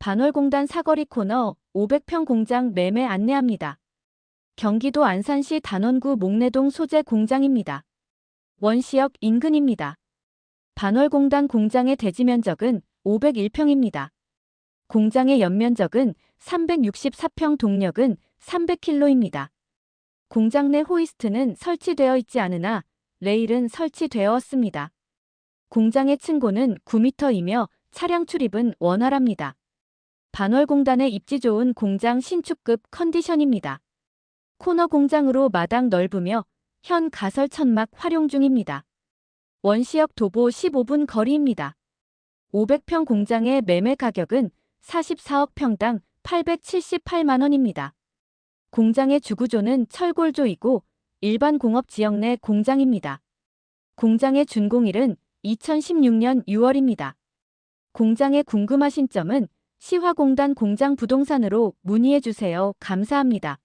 반월공단 사거리 코너 500평 공장 매매 안내합니다. 경기도 안산시 단원구 목내동 소재 공장입니다. 원시역 인근입니다. 반월공단 공장의 대지 면적은 501평입니다. 공장의 연면적은 364평 동력은 300km입니다. 공장 내 호이스트는 설치되어 있지 않으나 레일은 설치되었습니다. 공장의 층고는 9m이며 차량 출입은 원활합니다. 반월공단의 입지 좋은 공장 신축급 컨디션입니다. 코너 공장으로 마당 넓으며 현 가설 천막 활용 중입니다. 원시역 도보 15분 거리입니다. 500평 공장의 매매 가격은 44억 평당 878만 원입니다. 공장의 주구조는 철골조이고 일반 공업 지역 내 공장입니다. 공장의 준공일은 2016년 6월입니다. 공장에 궁금하신 점은 시화공단 공장 부동산으로 문의해 주세요. 감사합니다.